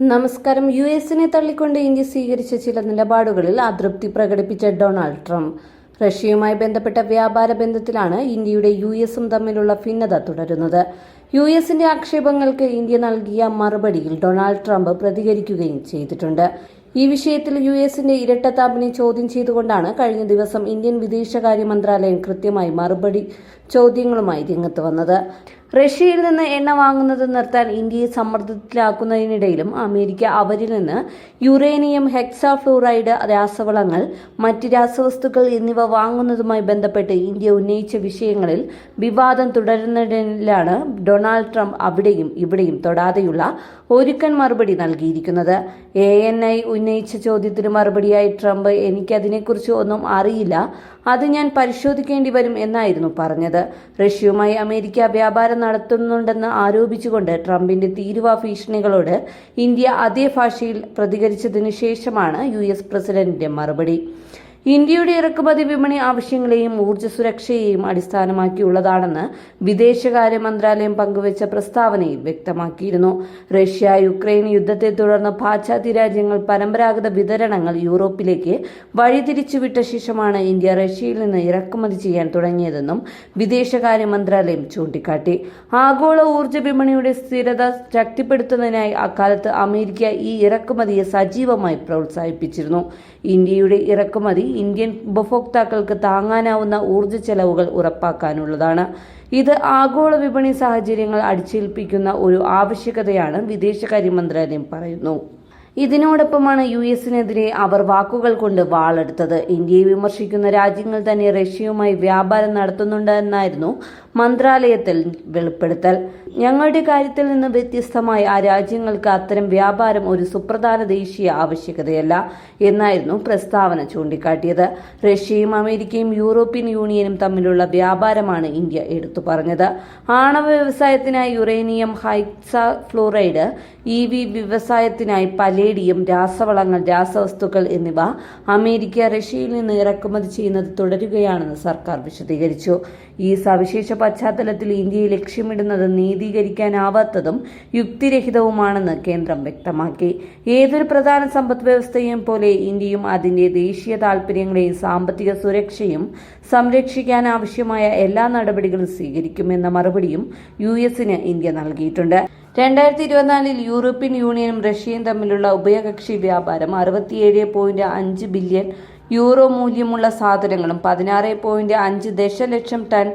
നമസ്കാരം. യു എസിനെ തള്ളിക്കൊണ്ട് ഇന്ത്യ സ്വീകരിച്ച ചില നിലപാടുകളിൽ അതൃപ്തി പ്രകടിപ്പിച്ച ഡൊണാൾഡ് ട്രംപ്. റഷ്യയുമായി ബന്ധപ്പെട്ട വ്യാപാര ബന്ധത്തിലാണ് ഇന്ത്യയുടെ യു എസും തമ്മിലുള്ള ഭിന്നത തുടരുന്നത്. യു എസിന്റെ ആക്ഷേപങ്ങൾക്ക് ഇന്ത്യ നൽകിയ മറുപടിയിൽ ഡൊണാൾഡ് ട്രംപ് പ്രതികരിക്കുകയും ചെയ്തിട്ടുണ്ട്. ഈ വിഷയത്തിൽ യു എസിന്റെ ഇരട്ടത്താപ്പിനെ ചോദ്യം ചെയ്തുകൊണ്ടാണ് കഴിഞ്ഞ ദിവസം ഇന്ത്യൻ വിദേശകാര്യ മന്ത്രാലയം കൃത്യമായി മറുപടി ചോദ്യങ്ങളുമായി രംഗത്ത് വന്നത്. റഷ്യയിൽ നിന്ന് എണ്ണ വാങ്ങുന്നത് നിർത്താൻ ഇന്ത്യയെ സമ്മർദ്ദത്തിലാക്കുന്നതിനിടയിലും അമേരിക്ക അവരിൽ നിന്ന് യുറേനിയം ഹെക്സാഫ്ലൂറൈഡ് രാസവളങ്ങൾ മറ്റ് രാസവസ്തുക്കൾ എന്നിവ വാങ്ങുന്നതുമായി ബന്ധപ്പെട്ട് ഇന്ത്യ ഉന്നയിച്ച വിഷയങ്ങളിൽ വിവാദം തുടരുന്നതിലാണ് ഡൊണാൾഡ് ട്രംപ് അവിടെയും ഇവിടെയും തൊടാതെയുള്ള ഒരുക്കൻ മറുപടി നൽകിയിരിക്കുന്നത്. എ എൻ ഐ ഉന്നയിച്ച ചോദ്യത്തിന് മറുപടിയായി ട്രംപ് എനിക്കതിനെക്കുറിച്ച് ഒന്നും അറിയില്ല. അത് ഞാൻ പരിശോധിക്കേണ്ടി വരും എന്നായിരുന്നു പറഞ്ഞത്. റഷ്യയുമായി അമേരിക്ക വ്യാപാരം നടത്തുന്നുണ്ടെന്ന് ആരോപിച്ചുകൊണ്ട് ട്രംപിന്റെ തീരുവ ഭീഷണികളോട് ഇന്ത്യ അതേ ഭാഷയിൽ പ്രതികരിച്ചതിനു ശേഷമാണ് യു പ്രസിഡന്റിന്റെ മറുപടി. ഇന്ത്യയുടെ ഇറക്കുമതി വിപണി ആവശ്യങ്ങളെയും ഊർജ സുരക്ഷയെയും അടിസ്ഥാനമാക്കിയുള്ളതാണെന്ന് വിദേശകാര്യ മന്ത്രാലയം പങ്കുവച്ച പ്രസ്താവനയിൽ വ്യക്തമാക്കിയിരുന്നു. റഷ്യ യുക്രൈൻ യുദ്ധത്തെ തുടർന്ന് പാശ്ചാത്യ രാജ്യങ്ങൾ പരമ്പരാഗത വിതരണങ്ങൾ യൂറോപ്പിലേക്ക് വഴിതിരിച്ചുവിട്ട ശേഷമാണ് ഇന്ത്യ റഷ്യയിൽ നിന്ന് ഇറക്കുമതി ചെയ്യാൻ തുടങ്ങിയതെന്നും വിദേശകാര്യ മന്ത്രാലയം ചൂണ്ടിക്കാട്ടി. ആഗോള ഊർജ വിപണിയുടെ സ്ഥിരത ശക്തിപ്പെടുത്തുന്നതിനായി അക്കാലത്ത് അമേരിക്ക ഈ ഇറക്കുമതിയെ സജീവമായി പ്രോത്സാഹിപ്പിച്ചിരുന്നു. ഇന്ത്യയുടെ ഇറക്കുമതി ഇന്ത്യൻ ഉപഭോക്താക്കൾക്ക് താങ്ങാനാവുന്ന ഊർജ ചെലവുകൾ ഉറപ്പാക്കാനുള്ളതാണ്. ഇത് ആഗോള വിപണി സാഹചര്യങ്ങൾ അടിച്ചേൽപ്പിക്കുന്ന ഒരു ആവശ്യകതയാണ് വിദേശകാര്യ മന്ത്രാലയം പറയുന്നു. ഇതിനോടൊപ്പമാണ് യു എസിനെതിരെ അവർ വാക്കുകൾ കൊണ്ട് വാളെടുത്തത്. ഇന്ത്യയെ വിമർശിക്കുന്ന രാജ്യങ്ങൾ തന്നെ റഷ്യയുമായി വ്യാപാരം നടത്തുന്നുണ്ടെന്നായിരുന്നു മന്ത്രാലയത്തിൽ വെളിപ്പെടുത്തൽ. ഞങ്ങളുടെ കാര്യത്തിൽ നിന്ന് വ്യത്യസ്തമായി ആ രാജ്യങ്ങൾക്ക് അത്തരം വ്യാപാരം ഒരു സുപ്രധാന ദേശീയ ആവശ്യകതയല്ല എന്നായിരുന്നു പ്രസ്താവന ചൂണ്ടിക്കാട്ടിയത്. റഷ്യയും അമേരിക്കയും യൂറോപ്യൻ യൂണിയനും തമ്മിലുള്ള വ്യാപാരമാണ് ഇന്ത്യ എടുത്തു പറഞ്ഞത്. ആണവ വ്യവസായത്തിനായി uranium hexafluoride E V വ്യവസായത്തിനായി പലേഡിയം രാസവളങ്ങൾ രാസവസ്തുക്കൾ എന്നിവ അമേരിക്ക റഷ്യയിൽ നിന്ന് ഇറക്കുമതി ചെയ്യുന്നത് തുടരുകയാണെന്ന് സർക്കാർ വിശദീകരിച്ചു. ഈ സവിശേഷ പശ്ചാത്തലത്തിൽ ഇന്ത്യയെ ലക്ഷ്യമിടുന്നത് നീതീകരിക്കാനാവാത്തതും യുക്തിരഹിതവുമാണെന്ന് കേന്ദ്രം വ്യക്തമാക്കി. ഏതൊരു പ്രധാന സമ്പദ് വ്യവസ്ഥയെയും പോലെ ഇന്ത്യയും അതിന്റെ ദേശീയ താൽപര്യങ്ങളെയും സാമ്പത്തിക സുരക്ഷയും സംരക്ഷിക്കാൻ ആവശ്യമായ എല്ലാ നടപടികളും സ്വീകരിക്കുമെന്ന മറുപടിയും യു എസിന് ഇന്ത്യ നൽകിയിട്ടുണ്ട്. രണ്ടായിരത്തി ഇരുപത്തിനാലിൽ യൂറോപ്യൻ യൂണിയനും റഷ്യയും തമ്മിലുള്ള ഉഭയകക്ഷി വ്യാപാരം അറുപത്തിയേഴ് പോയിന്റ് അഞ്ച് ബില്യൺ യൂറോ മൂല്യമുള്ള സാധനങ്ങളും പതിനാറ് പോയിന്റ് അഞ്ച് ദശലക്ഷം ടൺ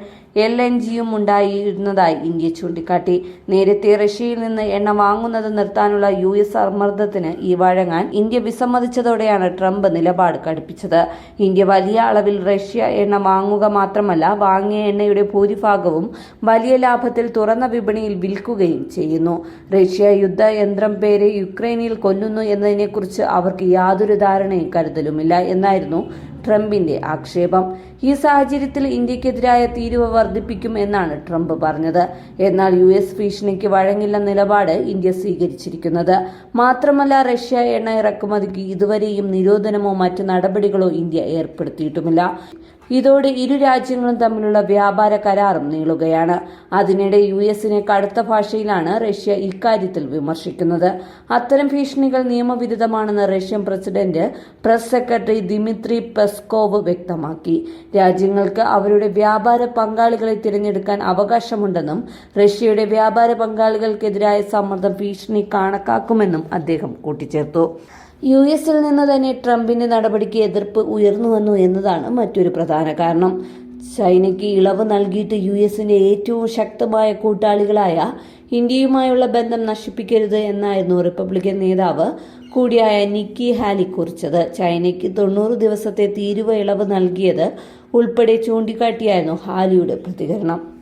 എൽ എൻ ജിയും ഉണ്ടായിരുന്നതായി ഇന്ത്യ ചൂണ്ടിക്കാട്ടി. നേരത്തെ റഷ്യയിൽ നിന്ന് എണ്ണ വാങ്ങുന്നത് നിർത്താനുള്ള യു എസ് സമ്മർദ്ദത്തിന് ഈ വഴങ്ങാൻ ഇന്ത്യ വിസമ്മതിച്ചതോടെയാണ് ട്രംപ് നിലപാട് കടുപ്പിച്ചത്. ഇന്ത്യ വലിയ അളവിൽ റഷ്യ എണ്ണ വാങ്ങുക മാത്രമല്ല വാങ്ങിയ എണ്ണയുടെ ഭൂരിഭാഗവും വലിയ ലാഭത്തിൽ തുറന്ന വിപണിയിൽ വിൽക്കുകയും ചെയ്യുന്നു. റഷ്യ യുദ്ധ യന്ത്രം പേരെ യുക്രൈനിൽ കൊല്ലുന്നു എന്നതിനെക്കുറിച്ച് അവർക്ക് യാതൊരു ധാരണയും കരുതലുമില്ല എന്നായിരുന്നു ട്രംപിന്റെ ആക്ഷേപം. ഈ സാഹചര്യത്തിൽ ഇന്ത്യക്കെതിരായ തീരുവ വർദ്ധിപ്പിക്കും എന്നാണ് ട്രംപ് പറഞ്ഞത്. എന്നാൽ യു എസ് ഭീഷണിക്ക് വഴങ്ങില്ല നിലപാട് ഇന്ത്യ സ്വീകരിച്ചിരിക്കുന്നത്. മാത്രമല്ല റഷ്യ എണ്ണ ഇറക്കുമതിക്ക് ഇതുവരെയും നിരോധനമോ മറ്റ് നടപടികളോ ഇന്ത്യ ഏർപ്പെടുത്തിയിട്ടുമില്ല. ഇതോടെ ഇരു രാജ്യങ്ങളും തമ്മിലുള്ള വ്യാപാര കരാറും നീളുകയാണ്. അതിനിടെ യു എസിനെ കടുത്ത ഭാഷയിലാണ് റഷ്യ ഇക്കാര്യത്തിൽ വിമർശിക്കുന്നത്. അത്തരം ഭീഷണികൾ നിയമവിരുദ്ധമാണെന്ന് Russian president press secretary Dmitry Peskov വ്യക്തമാക്കി. രാജ്യങ്ങൾക്ക് അവരുടെ വ്യാപാര പങ്കാളികളെ തിരഞ്ഞെടുക്കാൻ അവകാശമുണ്ടെന്നും റഷ്യയുടെ വ്യാപാര പങ്കാളികൾക്കെതിരായ സമ്മർദ്ദം ഭീഷണി കണക്കാക്കുമെന്നും അദ്ദേഹം കൂട്ടിച്ചേർത്തു. യു എസിൽ നിന്ന് തന്നെ ട്രംപിന്റെ നടപടിക്ക് എതിർപ്പ് ഉയർന്നു വന്നു എന്നതാണ് മറ്റൊരു പ്രധാന കാരണം. ചൈനയ്ക്ക് ഇളവ് നൽകിയിട്ട് യു എസിന്റെ ഏറ്റവും ശക്തമായ കൂട്ടാളികളായ ഇന്ത്യയുമായുള്ള ബന്ധം നശിപ്പിക്കരുത് എന്നായിരുന്നു റിപ്പബ്ലിക്കൻ നേതാവ് കൂടിയായ നിക്കി ഹാലി കുറിച്ചത്. ചൈനയ്ക്ക് തൊണ്ണൂറ് ദിവസത്തെ തീരുവ ഇളവ് നൽകിയത് ഉൾപ്പെടെ ചൂണ്ടിക്കാട്ടിയായിരുന്നു ഹാലിയുടെ പ്രതികരണം.